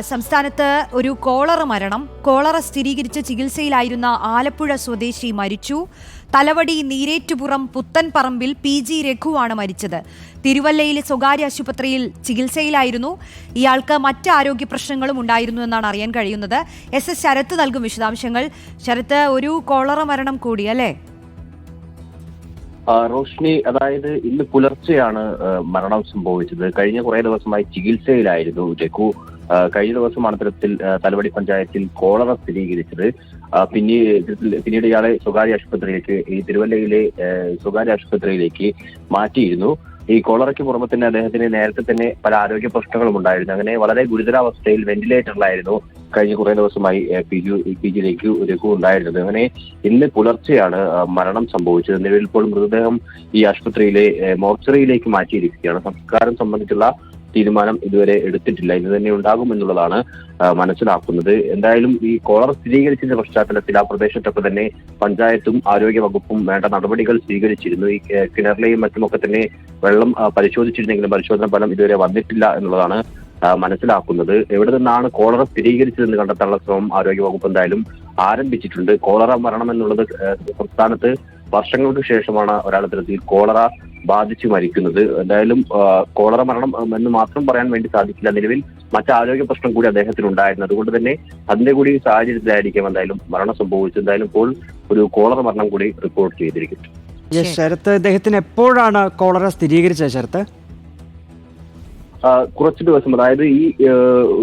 സംസ്ഥാനത്ത് ഒരു കോളറ മരണം. കോളറ സ്ഥിരീകരിച്ച് ചികിത്സയിലായിരുന്ന ആലപ്പുഴ സ്വദേശി മരിച്ചു. തലവടി നീരേറ്റുപുറം പുത്തൻപറമ്പിൽ പി ജി രഘുവാണ് മരിച്ചത്. തിരുവല്ലയിലെ സ്വകാര്യ ആശുപത്രിയിൽ ചികിത്സയിലായിരുന്നു. ഇയാൾക്ക് മറ്റ് ആരോഗ്യ പ്രശ്നങ്ങളും ഉണ്ടായിരുന്നു എന്നാണ് അറിയാൻ കഴിയുന്നത്. എസ് എസ് ശരത്ത് നൽകും വിശദാംശങ്ങൾ. ശരത്ത് ഒരു കോളറ മരണം കൂടി അല്ലേ? റോഷ്നി അതായത് ഇന്ന് പുലർച്ചെയാണ് മരണം സംഭവിച്ചത്. കഴിഞ്ഞ കുറെ ദിവസമായി ചികിത്സയിലായിരുന്നു രഘു. കഴിഞ്ഞ ദിവസമാണ് ഇത്തരത്തിൽ തലവടി പഞ്ചായത്തിൽ കോളറ സ്ഥിരീകരിച്ചത്. പിന്നീട് പിന്നീട് ഇയാളെ സ്വകാര്യ ആശുപത്രിയിലേക്ക് ഈ തിരുവല്ലയിലെ സ്വകാര്യ ആശുപത്രിയിലേക്ക് മാറ്റിയിരുന്നു. ഈ കോളറയ്ക്ക് പുറമെ തന്നെ അദ്ദേഹത്തിന് നേരത്തെ തന്നെ പല ആരോഗ്യ പ്രശ്നങ്ങളും ഉണ്ടായിരുന്നു. അങ്ങനെ വളരെ ഗുരുതരാവസ്ഥയിൽ വെന്റിലേറ്ററിലായിരുന്നു കഴിഞ്ഞ കുറേ ദിവസമായി ആ, പി രഘു രഘു ഉണ്ടായിരുന്നത്. അങ്ങനെ ഇന്ന് പുലർച്ചെയാണ് മരണം സംഭവിച്ചത്. നിലവിൽ ഇപ്പോൾ മൃതദേഹം ഈ ആശുപത്രിയിലെ മോർച്ചറിയിലേക്ക് മാറ്റിയിരിക്കുകയാണ്. സംസ്കാരം സംബന്ധിച്ചുള്ള തീരുമാനം ഇതുവരെ എടുത്തിട്ടില്ല. ഇന്ന് തന്നെ ഉണ്ടാകും എന്നുള്ളതാണ് മനസ്സിലാക്കുന്നത്. എന്തായാലും ഈ കോളർ സ്ഥിരീകരിച്ചതിന്റെ പശ്ചാത്തലത്തിൽ ആ പ്രദേശത്തൊക്കെ തന്നെ പഞ്ചായത്തും ആരോഗ്യ വകുപ്പും വേണ്ട നടപടികൾ സ്വീകരിച്ചിരുന്നു. ഈ കിണറിലെയും മറ്റുമൊക്കെ തന്നെ വെള്ളം പരിശോധിച്ചിരുന്നെങ്കിലും പരിശോധന ഫലം ഇതുവരെ വന്നിട്ടില്ല എന്നുള്ളതാണ് മനസ്സിലാക്കുന്നത് എവിടെ നിന്നാണ് കോളറ സ്ഥിരീകരിച്ചതെന്ന് കണ്ടെത്താനുള്ള ശ്രമം ആരോഗ്യവകുപ്പ് എന്തായാലും ആരംഭിച്ചിട്ടുണ്ട്. കോളറ മരണം എന്നുള്ളത് സംസ്ഥാനത്ത് വർഷങ്ങൾക്ക് ശേഷമാണ് ഒരാൾ ഇത്തരത്തിൽ കോളറ ബാധിച്ചു മരിക്കുന്നത്. എന്തായാലും കോളറ മരണം എന്ന് മാത്രം പറയാൻ വേണ്ടി സാധിക്കില്ല. നിലവിൽ മറ്റ് ആരോഗ്യ പ്രശ്നം കൂടി അദ്ദേഹത്തിന് ഉണ്ടായിരുന്നു അതുകൊണ്ട് തന്നെ അതിന്റെ കൂടി സാഹചര്യത്തിലായിരിക്കും എന്തായാലും മരണം സംഭവിച്ചത്. എന്തായാലും ഇപ്പോൾ ഒരു കോളറ മരണം കൂടി റിപ്പോർട്ട് ചെയ്തിരിക്കുന്നു. ശരത്ത് അദ്ദേഹത്തിന് എപ്പോഴാണ് കോളറ സ്ഥിരീകരിച്ചത് ശരത്ത്? കുറച്ച് ദിവസം അതായത് ഈ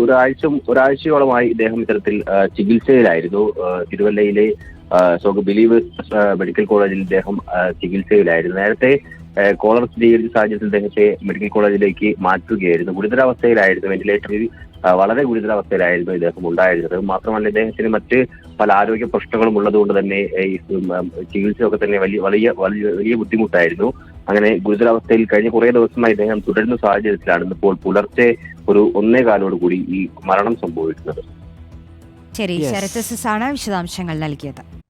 ഒരാഴ്ച ഒരാഴ്ചയോളമായി ഇദ്ദേഹം ഇത്തരത്തിൽ ചികിത്സയിലായിരുന്നു. തിരുവല്ലയിലെ സോക്ക് ബിലീവേഴ്സ് മെഡിക്കൽ കോളേജിൽ ഇദ്ദേഹം ചികിത്സയിലായിരുന്നു. നേരത്തെ കോളർ സ്ഥിരീകരിച്ച സാഹചര്യത്തിൽ ഇദ്ദേഹത്തെ മെഡിക്കൽ കോളേജിലേക്ക് മാറ്റുകയായിരുന്നു. ഗുരുതരാവസ്ഥയിലായിരുന്നു. വെന്റിലേറ്ററിൽ വളരെ ഗുരുതരാവസ്ഥയിലായിരുന്നു ഇദ്ദേഹം ഉണ്ടായിരുന്നത്. മാത്രമല്ല ഇദ്ദേഹത്തിന് മറ്റ് പല ആരോഗ്യ പ്രശ്നങ്ങളും ഉള്ളതുകൊണ്ട് തന്നെ ഈ ചികിത്സയൊക്കെ തന്നെ വലിയ വലിയ വലിയ ബുദ്ധിമുട്ടായിരുന്നു. അങ്ങനെ ഗുരുതരാവസ്ഥയിൽ കഴിഞ്ഞ കുറേ ദിവസമായി ഇദ്ദേഹം തുടരുന്ന സാഹചര്യത്തിലാണ് ഇന്നിപ്പോൾ പുലർച്ചെ ഒരു ഒന്നേ കാലോട് കൂടി ഈ മരണം സംഭവിക്കുന്നത്. ശരി ശരത് എസ് എസ് ആണ് വിശദാംശങ്ങൾ നൽകിയത്.